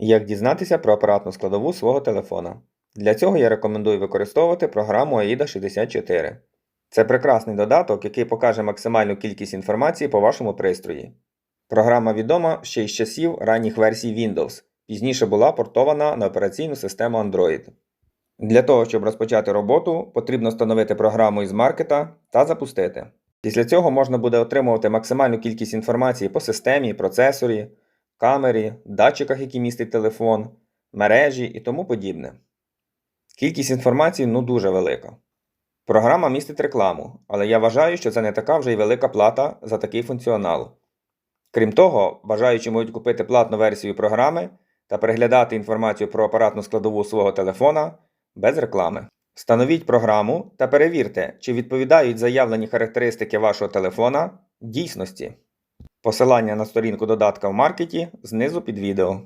Як дізнатися про апаратну складову свого телефона? Для цього я рекомендую використовувати програму AIDA 64. Це прекрасний додаток, який покаже максимальну кількість інформації по вашому пристрої. Програма відома ще із часів ранніх версій Windows, пізніше була портована на операційну систему Android. Для того, щоб розпочати роботу, потрібно встановити програму із маркета та запустити. Після цього можна буде отримувати максимальну кількість інформації по системі, процесорі, камері, датчиках, які містить телефон, мережі і тому подібне. Кількість інформації ну дуже велика. Програма містить рекламу, але я вважаю, що це не така вже й велика плата за такий функціонал. Крім того, бажаючі можуть купити платну версію програми та переглядати інформацію про апаратну складову свого телефона без реклами. Встановіть програму та перевірте, чи відповідають заявлені характеристики вашого телефона дійсності. Посилання на сторінку додатка в маркеті знизу під відео.